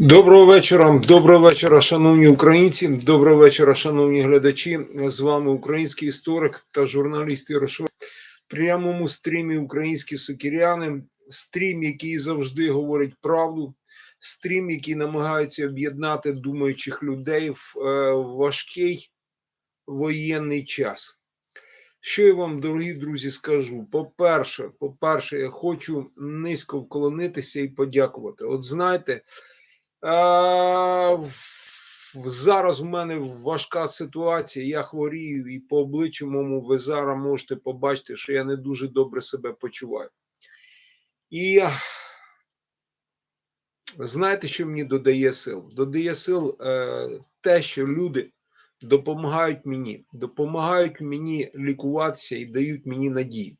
Доброго вечора, доброго вечора, шановні українці, доброго вечора, шановні глядачі. З вами український історик та журналіст Ярошов. В прямому стрімі Українські сокіряни. Стрім, який завжди говорить правду, стрім, який намагається об'єднати думаючих людей в е, важкий воєнний час. Що я вам, дорогі друзі, скажу? По-перше, по-перше, я хочу низько вклонитися і подякувати. От знаєте. В- зараз в мене важка ситуація. Я хворію, і по обличчю моєму ви зараз можете побачити, що я не дуже добре себе почуваю. І знаєте, що мені додає сил? Додає сил е, те, що люди допомагають мені, допомагають мені лікуватися і дають мені надію.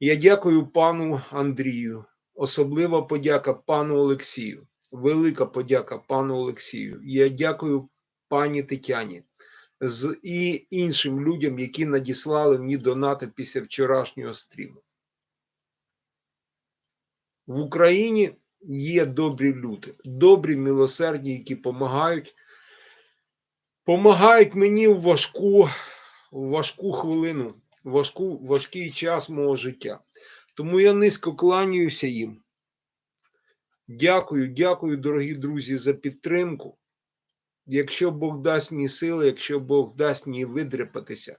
Я дякую пану Андрію. Особлива подяка пану Олексію. Велика подяка пану Олексію. Я дякую пані Тетяні з і іншим людям, які надіслали мені донати після вчорашнього стріму. В Україні є добрі люди, добрі, милосердні, які допомагають. Помагають мені в важку, в важку хвилину, важку, важкий час мого життя. Тому я низько кланяюся їм. Дякую, дякую, дорогі друзі, за підтримку. Якщо Бог дасть мені сили, якщо Бог дасть мені видряпатися,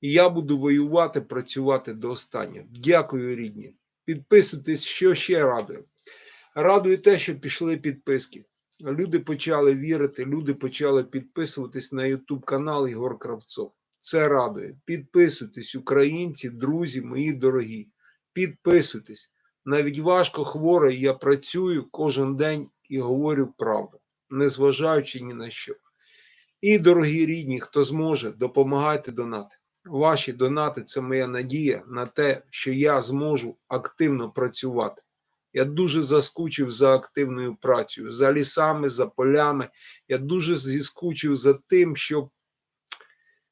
я буду воювати, працювати до останнього. Дякую, рідні. Підписуйтесь, що ще радує. Радує те, що пішли підписки. Люди почали вірити, люди почали підписуватись на YouTube канал Ігор Кравцов. Це радує. Підписуйтесь, українці, друзі, мої дорогі. Підписуйтесь. Навіть важко хворий, я працюю кожен день і говорю правду, незважаючи ні на що. І, дорогі рідні, хто зможе, допомагайте донати. Ваші донати це моя надія на те, що я зможу активно працювати. Я дуже заскучив за активною працею, за лісами, за полями. Я дуже зіскучив за тим, щоб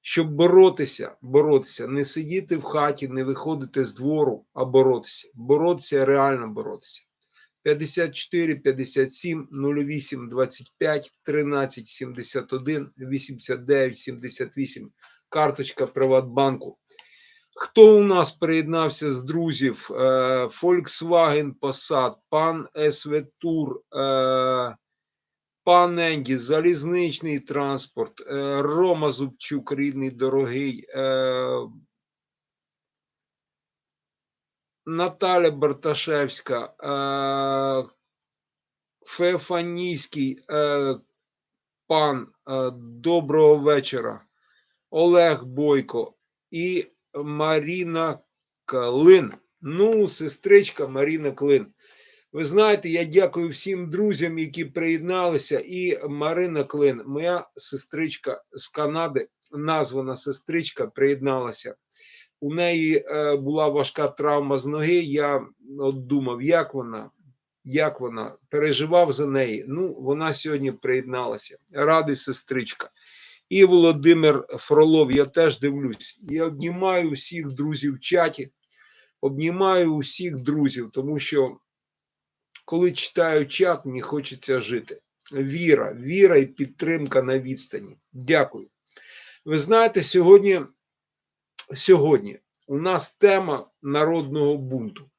щоб боротися, боротися, не сидіти в хаті, не виходити з двору, а боротися. Боротися, реально боротися. 54 57 08 25 13 71 89 78. Карточка Приватбанку. Хто у нас приєднався з друзів? Е, Volkswagen Passat, пан СВ Тур, Пан Енді, залізничний транспорт, е, Рома Зубчук, рідний дорогий, е, Наталя Барташевська, е, Феофанійський, пан, доброго вечора, Олег Бойко і Маріна Клин. Ну, сестричка Маріна Клин. Ви знаєте, я дякую всім друзям, які приєдналися. І Марина Клин, моя сестричка з Канади, названа сестричка, приєдналася. У неї е, була важка травма з ноги. Я от думав, як вона, як вона переживав за неї. Ну, вона сьогодні приєдналася. Радий сестричка. І Володимир Фролов, я теж дивлюсь. Я обнімаю всіх друзів в чаті, обнімаю усіх друзів, тому що коли читаю чат, мені хочеться жити. Віра, віра і підтримка на відстані. Дякую. Ви знаєте, сьогодні, сьогодні у нас тема народного бунту.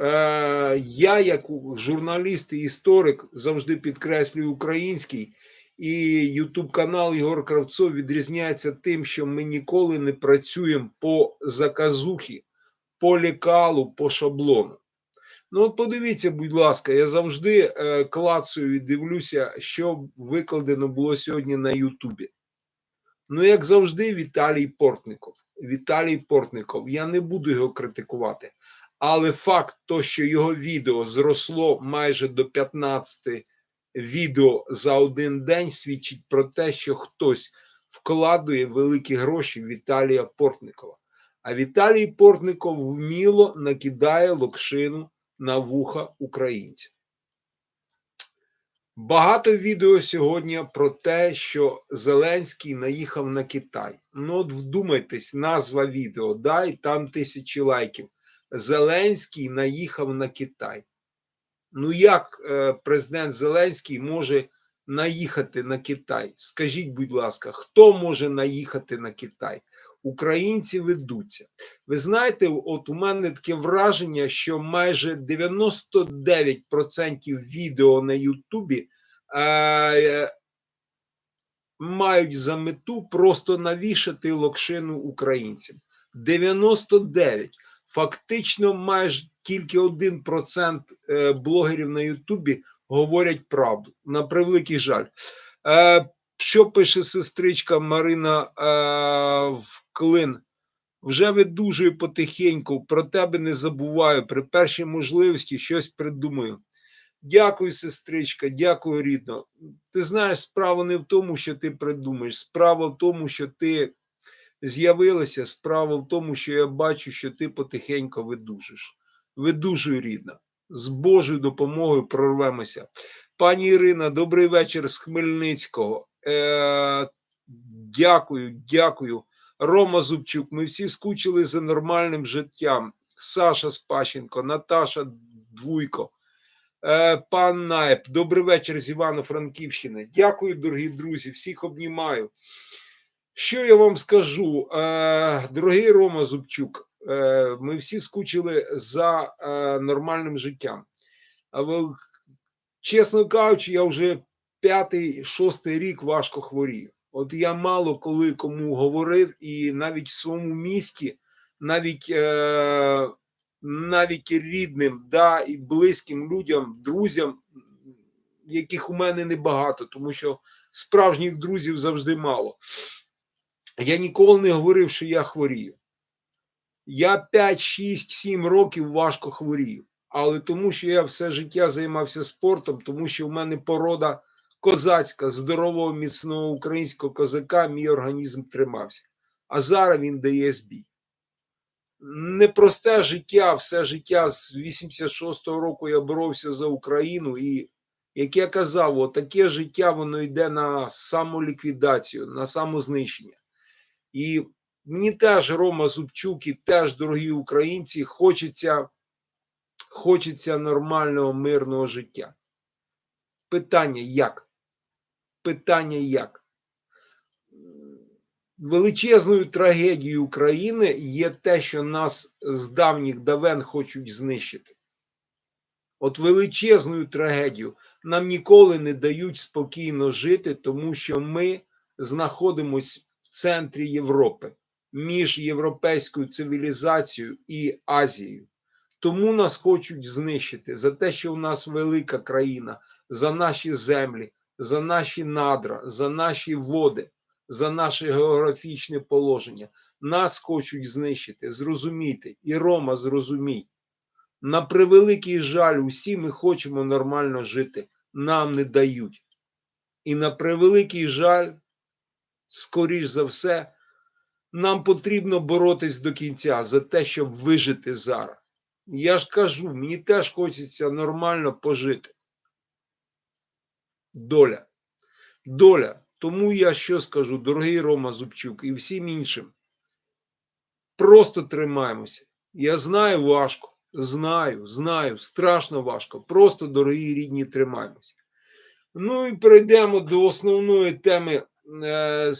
Е, я, як журналіст і історик, завжди підкреслюю український, і Ютуб канал Ігор Кравцов відрізняється тим, що ми ніколи не працюємо по заказухі, по лікалу, по шаблону. Ну, от подивіться, будь ласка, я завжди е, клацаю і дивлюся, що викладено було сьогодні на Ютубі. Ну, як завжди, Віталій Портников. Віталій Портников. Я не буду його критикувати. Але факт, то, що його відео зросло майже до 15 відео за один день, свідчить про те, що хтось вкладує великі гроші в Віталія Портникова. А Віталій Портников вміло накидає локшину на вуха українців. Багато відео сьогодні про те, що Зеленський наїхав на Китай. Ну, от вдумайтесь, назва відео, да, і там тисячі лайків. Зеленський наїхав на Китай. Ну як е, президент Зеленський може наїхати на Китай? Скажіть, будь ласка, хто може наїхати на Китай? Українці ведуться. Ви знаєте, от у мене таке враження, що майже 99% відео на Ютубі е, мають за мету просто навішати локшину українцям. 99. Фактично, майже тільки 1% е, блогерів на Ютубі говорять правду. На превеликий жаль. Е, Що пише сестричка Марина е, в Клин? Вже видужую потихеньку, про тебе не забуваю. При першій можливості щось придумаю. Дякую, сестричка, дякую, рідно. Ти знаєш, справа не в тому, що ти придумаєш. Справа в тому, що ти з'явилася. Справа в тому, що я бачу, що ти потихеньку видужиш. Видужуй, рідна. З Божою допомогою прорвемося. Пані Ірина, добрий вечір з Хмельницького. Е, дякую, дякую. Рома Зубчук, ми всі скучили за нормальним життям. Саша Спащенко, Наташа Двуйко. Е, Пан Наєп, добрий вечір з Івано-Франківщини. Дякую, дорогі друзі, всіх обнімаю. Що я вам скажу, е, дорогий Рома Зубчук, ми всі скучили за е, нормальним життям. А ви, чесно кажучи, я вже п'ятий, шостий рік важко хворію. От я мало коли кому говорив, і навіть в своєму місті, навіть е, навіть рідним, да, і близьким людям, друзям, яких у мене небагато, тому що справжніх друзів завжди мало. Я ніколи не говорив, що я хворію. Я 5, 6, 7 років важко хворію. Але тому, що я все життя займався спортом, тому що в мене порода козацька, здорового, міцного українського козака, мій організм тримався. А зараз він дає збій непросте життя, все життя з 86-го року я боровся за Україну, і як я казав, таке життя воно йде на самоліквідацію, на самознищення. І мені теж Рома Зубчук і теж, дорогі українці, хочеться, хочеться нормального мирного життя. Питання як? Питання як? Величезною трагедією України є те, що нас з давніх давен хочуть знищити. От величезною трагедією нам ніколи не дають спокійно жити, тому що ми знаходимося в центрі Європи між європейською цивілізацією і Азією. Тому нас хочуть знищити за те, що у нас велика країна, за наші землі, за наші надра, за наші води за наше географічне положення. Нас хочуть знищити. Зрозумійте, і Рома, зрозумій. На превеликий жаль, усі ми хочемо нормально жити, нам не дають. І на превеликий жаль, скоріш за все, нам потрібно боротись до кінця за те, щоб вижити зараз. Я ж кажу, мені теж хочеться нормально пожити. Доля. Доля. Тому я що скажу, дорогий Рома Зубчук і всім іншим. Просто тримаємося. Я знаю важко, знаю, знаю, страшно важко. Просто, дорогі рідні, тримаємося. Ну і перейдемо до основної теми е,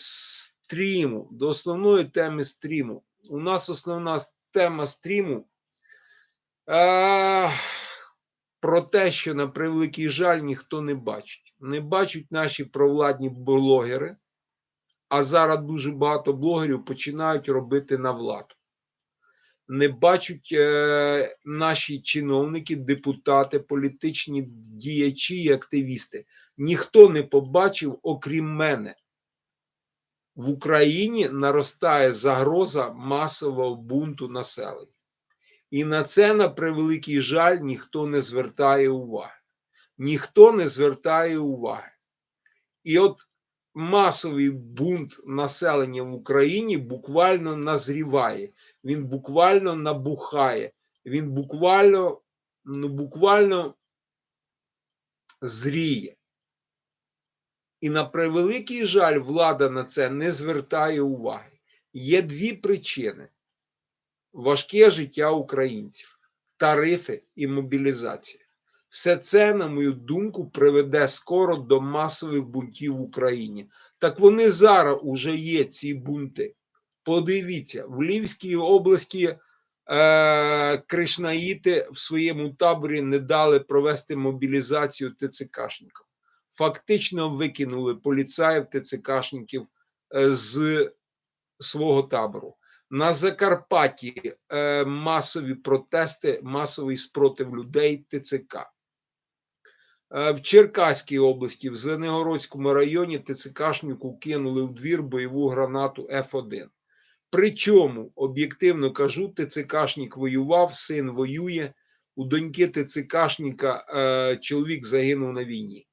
стріму. До основної теми стріму. У нас основна тема стріму. Е, про те, що на превеликий жаль ніхто не бачить. Не бачать наші провладні блогери, а зараз дуже багато блогерів починають робити на владу. Не бачать е, наші чиновники, депутати, політичні діячі і активісти. Ніхто не побачив, окрім мене. В Україні наростає загроза масового бунту населення. І на це, на превеликий жаль, ніхто не звертає уваги. Ніхто не звертає уваги. І от масовий бунт населення в Україні буквально назріває, він буквально набухає, він буквально, ну, буквально зріє. І на превеликий жаль, влада на це не звертає уваги. Є дві причини. важке життя українців, тарифи і мобілізація. Все це, на мою думку, приведе скоро до масових бунтів в Україні. Так вони зараз уже є, ці бунти. Подивіться, в Львівській області е, кришнаїти в своєму таборі не дали провести мобілізацію ТЦКшникам. Фактично викинули поліцаїв ТЦКшників е, з свого табору. На Закарпатті е, масові протести, масовий спротив людей ТЦК. Е, В Черкаській області, в Звенигородському районі ТЦКшнику кинули в двір бойову гранату Ф1. Причому, об'єктивно кажу, ТЦКшник воював, син воює. У доньки ТЦКшника чоловік загинув на війні.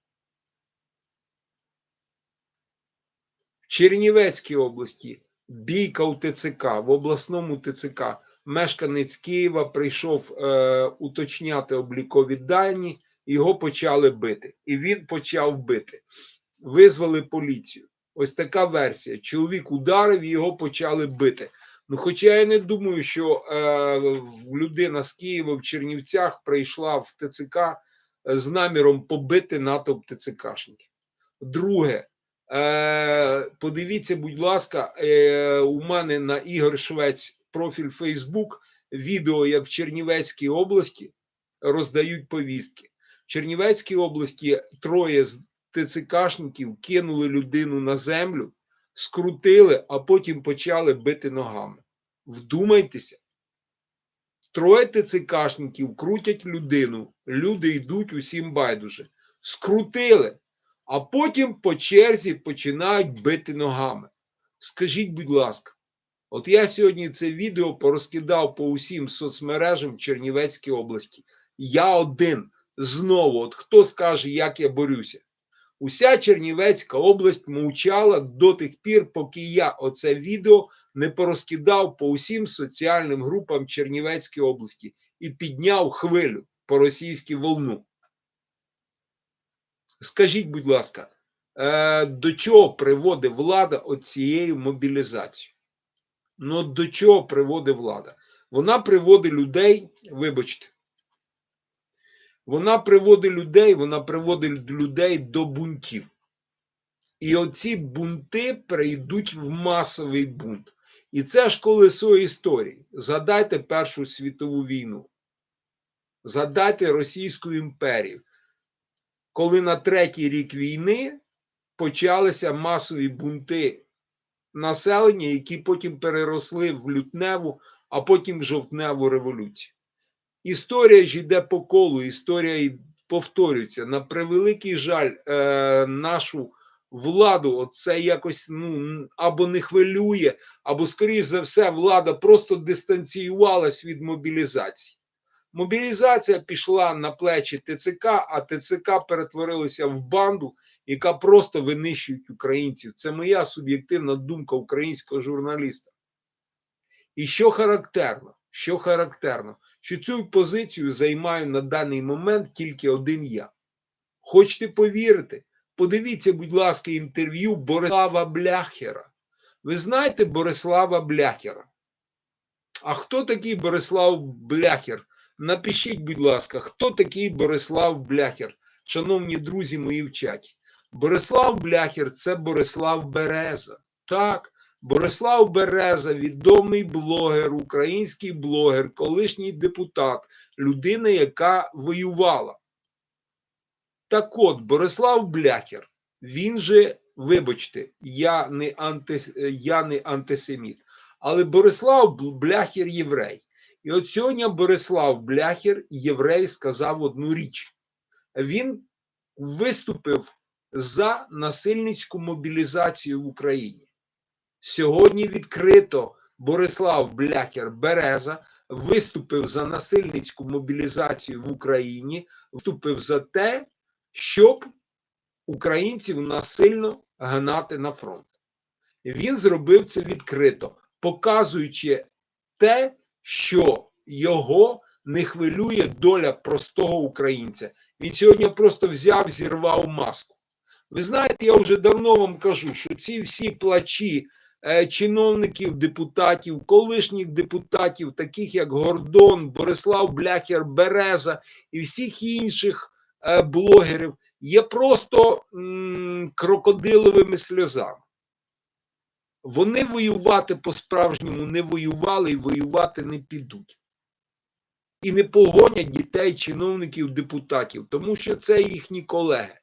Чернівецькій області бійка у ТЦК, в обласному ТЦК. Мешканець Києва прийшов е, уточняти облікові дані, його почали бити. І він почав бити. Визвали поліцію. Ось така версія. Чоловік ударив, і його почали бити. Ну, хоча я не думаю, що е, людина з Києва в Чернівцях прийшла в ТЦК з наміром побити натовп ТЦКшників. Друге, е, подивіться, будь ласка, е, у мене на Ігор Швець профіль Фейсбук відео, як в Чернівецькій області роздають повістки. В Чернівецькій області троє з ТЦКшників кинули людину на землю, скрутили, а потім почали бити ногами. Вдумайтеся. Троє ТЦКшників крутять людину, люди йдуть усім байдуже. Скрутили, а потім по черзі починають бити ногами. Скажіть, будь ласка, от я сьогодні це відео порозкидав по усім соцмережам Чернівецької області. Я один знову, от хто скаже, як я борюся. Уся Чернівецька область мовчала до тих пір, поки я оце відео не порозкидав по усім соціальним групам Чернівецької області і підняв хвилю по російській волну. Скажіть, будь ласка, е, до чого приводить влада оцією мобілізацією? Ну, до чого приводить влада? Вона приводить людей, вибачте, вона приводить людей, вона приводить людей до бунтів. І оці бунти прийдуть в масовий бунт. І це ж колесо історії. Згадайте Першу світову війну. Згадайте Російську імперію. Коли на третій рік війни почалися масові бунти населення, які потім переросли в лютневу, а потім в жовтневу революцію. Історія ж йде по колу, історія повторюється. На превеликий жаль, е, нашу владу оце якось ну, або не хвилює, або, скоріш за все, влада просто дистанціювалась від мобілізації. Мобілізація пішла на плечі ТЦК, а ТЦК перетворилася в банду, яка просто винищує українців. Це моя суб'єктивна думка українського журналіста. І що характерно, що характерно, що цю позицію займаю на даний момент тільки один я. Хочете повірити? Подивіться, будь ласка, інтерв'ю Борислава Бляхера. Ви знаєте Борислава Бляхера? А хто такий Борислав Бляхер? Напишіть, будь ласка, хто такий Борислав Бляхер? Шановні друзі мої в чаті. Борислав Бляхер це Борислав Береза. Так, Борислав Береза, відомий блогер, український блогер, колишній депутат, людина, яка воювала. Так от, Борислав Бляхер, він же, вибачте, я не, антис, я не антисеміт, але Борислав Бляхер єврей. І от сьогодні Борислав Бляхер, єврей, сказав одну річ. Він виступив за насильницьку мобілізацію в Україні. Сьогодні відкрито Борислав Бляхер Береза виступив за насильницьку мобілізацію в Україні, виступив за те, щоб українців насильно гнати на фронт. Він зробив це відкрито, показуючи те, що його не хвилює доля простого українця. Він сьогодні просто взяв, зірвав маску. Ви знаєте, я вже давно вам кажу, що ці всі плачі е, чиновників, депутатів, колишніх депутатів, таких як Гордон, Борислав Бляхер, Береза і всіх інших е, блогерів, є просто м, крокодиловими сльозами. Вони воювати по-справжньому не воювали і воювати не підуть. І не погонять дітей, чиновників, депутатів, тому що це їхні колеги.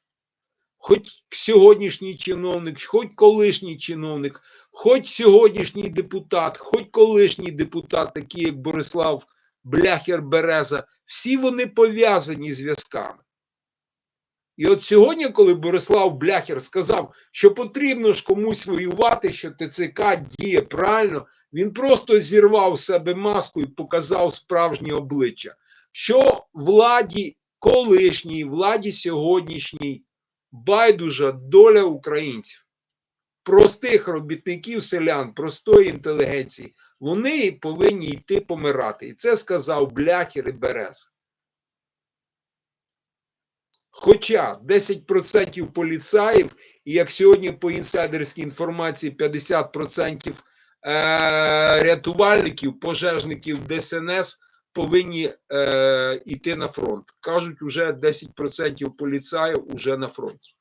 Хоч сьогоднішній чиновник, хоч колишній чиновник, хоч сьогоднішній депутат, хоч колишній депутат, такий як Борислав Бляхер Береза, всі вони пов'язані зв'язками. І от сьогодні, коли Борислав Бляхер сказав, що потрібно ж комусь воювати, що ТЦК діє правильно, він просто зірвав себе маску і показав справжнє обличчя, що владі колишній, владі сьогоднішній байдужа доля українців, простих робітників, селян, простої інтелігенції, вони повинні йти помирати. І це сказав Бляхер і Берез. Хоча 10% поліцаїв, і як сьогодні по інсайдерській інформації 50% е, рятувальників, пожежників ДСНС повинні е, йти на фронт. Кажуть, уже 10% поліцаїв уже на фронті.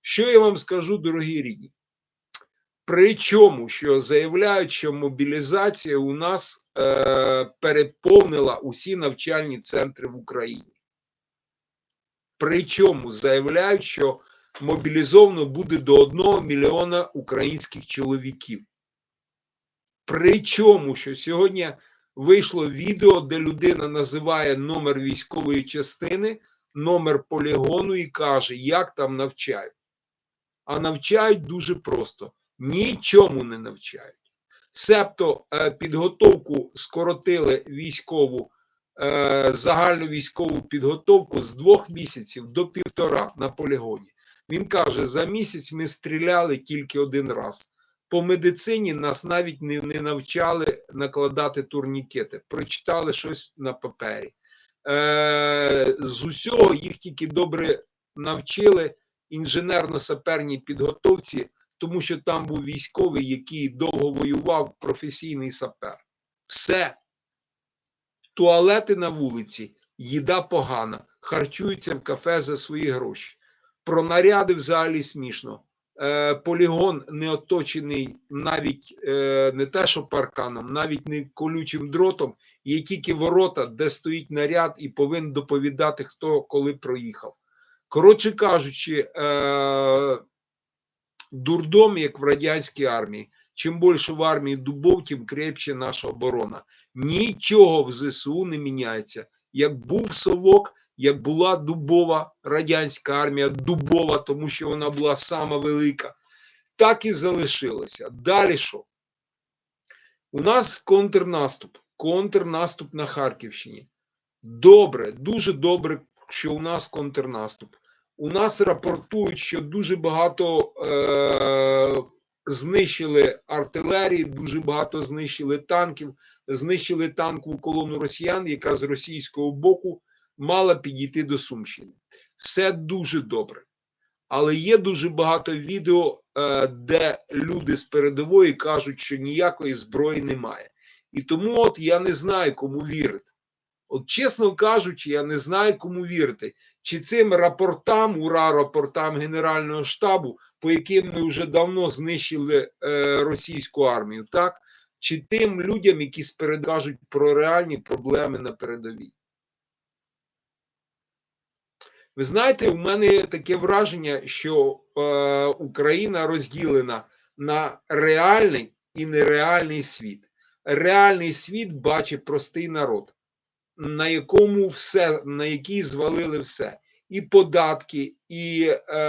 Що я вам скажу, дорогі рідні? Причому, що заявляють, що мобілізація у нас е, переповнила усі навчальні центри в Україні. Причому заявляють, що мобілізовано буде до 1 мільйона українських чоловіків. Причому, що сьогодні вийшло відео, де людина називає номер військової частини, номер полігону і каже, як там навчають. А навчають дуже просто: нічому не навчають. Себто е, підготовку скоротили військову загальну військову підготовку з двох місяців до півтора на полігоні. Він каже: за місяць ми стріляли тільки один раз. По медицині нас навіть не, не навчали накладати турнікети, прочитали щось на папері. Е, З усього їх тільки добре навчили інженерно-саперній підготовці, тому що там був військовий, який довго воював, професійний сапер. Все. Туалети на вулиці, їда погана, харчуються в кафе за свої гроші. Про наряди взагалі смішно. Е, полігон не оточений навіть е, не те, що парканом, навіть не колючим дротом. Є тільки ворота, де стоїть наряд, і повинен доповідати, хто коли проїхав. Коротше кажучи, е, дурдом, як в радянській армії. Чим більше в армії дубов, тим крепче наша оборона. Нічого в ЗСУ не міняється. Як був совок, як була дубова радянська армія, дубова, тому що вона була сама велика, так і залишилося. Далі що? У нас контрнаступ, контрнаступ на Харківщині. Добре, дуже добре, що у нас контрнаступ. У нас рапортують, що дуже багато е- знищили артилерії, дуже багато знищили танків, знищили танкову колону росіян, яка з російського боку мала підійти до Сумщини. Все дуже добре. Але є дуже багато відео, е, де люди з передової кажуть, що ніякої зброї немає. І тому от я не знаю, кому вірити. От, чесно кажучи, я не знаю, кому вірити. Чи цим рапортам, ура, рапортам Генерального штабу, по яким ми вже давно знищили е, російську армію, так? Чи тим людям, які спередкажуть про реальні проблеми на передовій. Ви знаєте, у мене таке враження, що е, Україна розділена на реальний і нереальний світ. Реальний світ бачить простий народ, на якому все, на який звалили все. І податки, і е,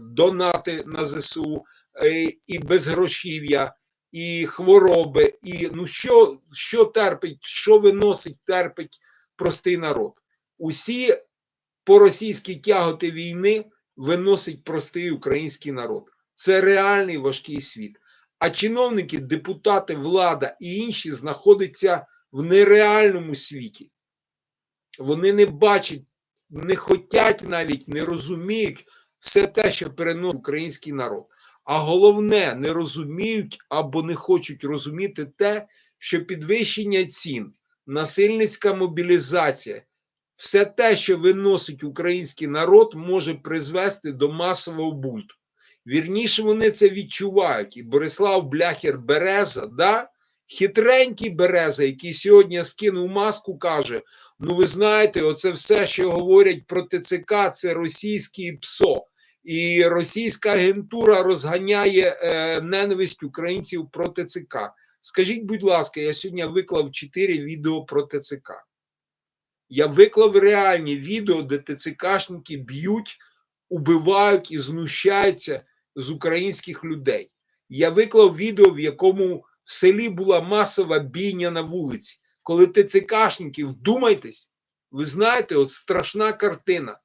донати на ЗСУ, е, і безгрошів'я, і хвороби, і ну що, що терпить, що виносить, терпить простий народ усі поросійські тяготи війни виносить простий український народ. Це реальний важкий світ. А чиновники, депутати, влада і інші знаходяться в нереальному світі. Вони не бачать, не хотять навіть, не розуміють все те, що переносить український народ. А головне, не розуміють або не хочуть розуміти те, що підвищення цін, насильницька мобілізація, все те, що виносить український народ, може призвести до масового бунту. Вірніше вони це відчувають. І Борислав Бляхер Береза, да? Хитренький Береза, який сьогодні скинув маску, каже: Ну, ви знаєте, оце все, що говорять про ТЦК, це російський ПСО. І російська агентура розганяє е, ненависть українців про ТЦК. Скажіть, будь ласка, я сьогодні виклав 4 відео про ТЦК. Я виклав реальні відео, де ТЦКшники б'ють, убивають і знущаються з українських людей. Я виклав відео, в якому в селі була масова бійня на вулиці. Коли ТЦКшники, вдумайтесь, ви знаєте, от страшна картина.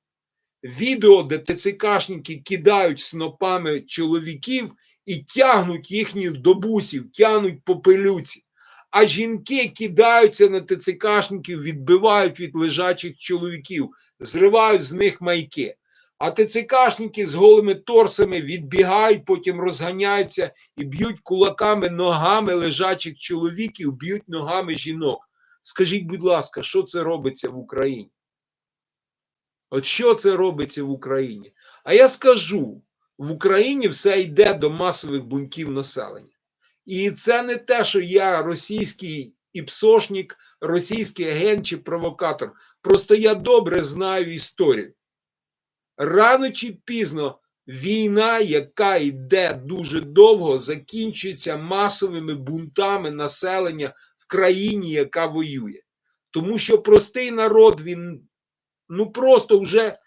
Відео, де ТЦКшники кидають снопами чоловіків і тягнуть їхніх добусів, тягнуть по пилюці. А жінки кидаються на ТЦКшників, відбивають від лежачих чоловіків, зривають з них майки. А ТЦКшники з голими торсами відбігають, потім розганяються і б'ють кулаками ногами лежачих чоловіків, б'ють ногами жінок. Скажіть, будь ласка, що це робиться в Україні? От що це робиться в Україні? А я скажу: в Україні все йде до масових бунтів населення. І це не те, що я російський іпсошник, російський агент чи провокатор. Просто я добре знаю історію. Рано чи пізно війна, яка йде дуже довго, закінчується масовими бунтами населення в країні, яка воює. Тому що простий народ, він ну просто вже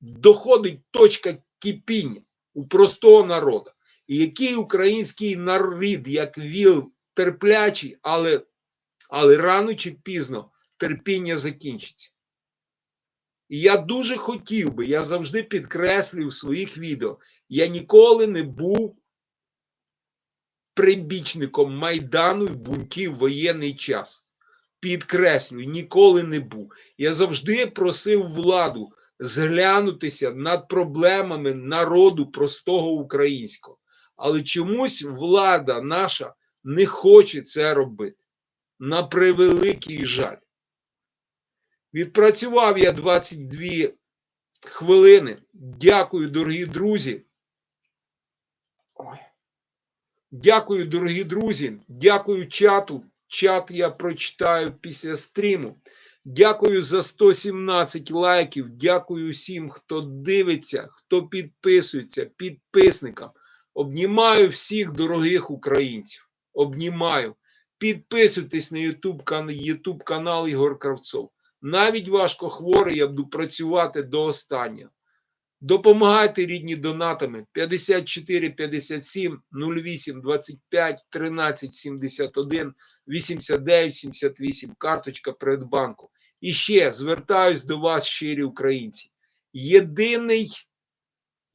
доходить точка кипіння у простого народу. І який український народ, як віл терплячий, але, але рано чи пізно терпіння закінчиться. І я дуже хотів би, я завжди підкреслюю в своїх відео, я ніколи не був прибічником Майдану і бунтів воєнний час. Підкреслюю, ніколи не був. Я завжди просив владу зглянутися над проблемами народу простого українського. Але чомусь влада наша не хоче це робити. На превеликий жаль. Відпрацював я 22 хвилини. Дякую, дорогі друзі. Ой. Дякую, дорогі друзі. Дякую чату. Чат я прочитаю після стріму. Дякую за 117 лайків. Дякую всім, хто дивиться, хто підписується, підписникам. Обнімаю всіх дорогих українців. Обнімаю. Підписуйтесь на YouTube, YouTube канал Ігор Кравцов. Навіть важко хворий, я буду працювати до останнього. Допомагайте рідні донатами 54 57 08 25 13 71 89 78 карточка Предбанку. І ще звертаюсь до вас, щирі українці. Єдиний,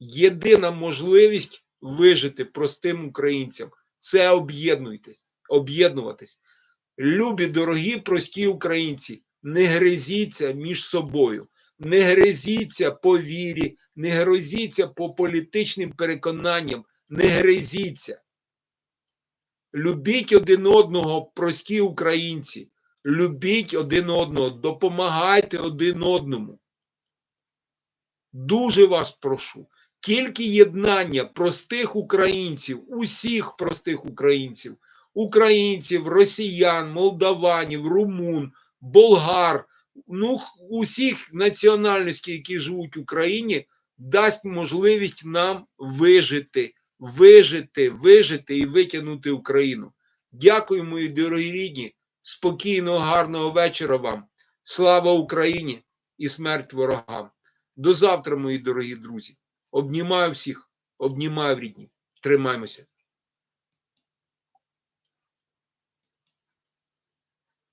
єдина можливість вижити простим українцям це об'єднуйтесь, об'єднуватись. Любі, дорогі, прості українці, не гризіться між собою не гризіться по вірі, не грозіться по політичним переконанням, не гризіться. Любіть один одного, прості українці, любіть один одного, допомагайте один одному. Дуже вас прошу. Тільки єднання простих українців, усіх простих українців, українців, росіян, молдаванів, румун, болгар ну, усіх національностей, які живуть в Україні, дасть можливість нам вижити, вижити, вижити і витягнути Україну. Дякую, мої дорогі рідні. Спокійного, гарного вечора вам. Слава Україні і смерть ворогам. До завтра, мої дорогі друзі. Обнімаю всіх, обнімаю рідні. Тримаймося.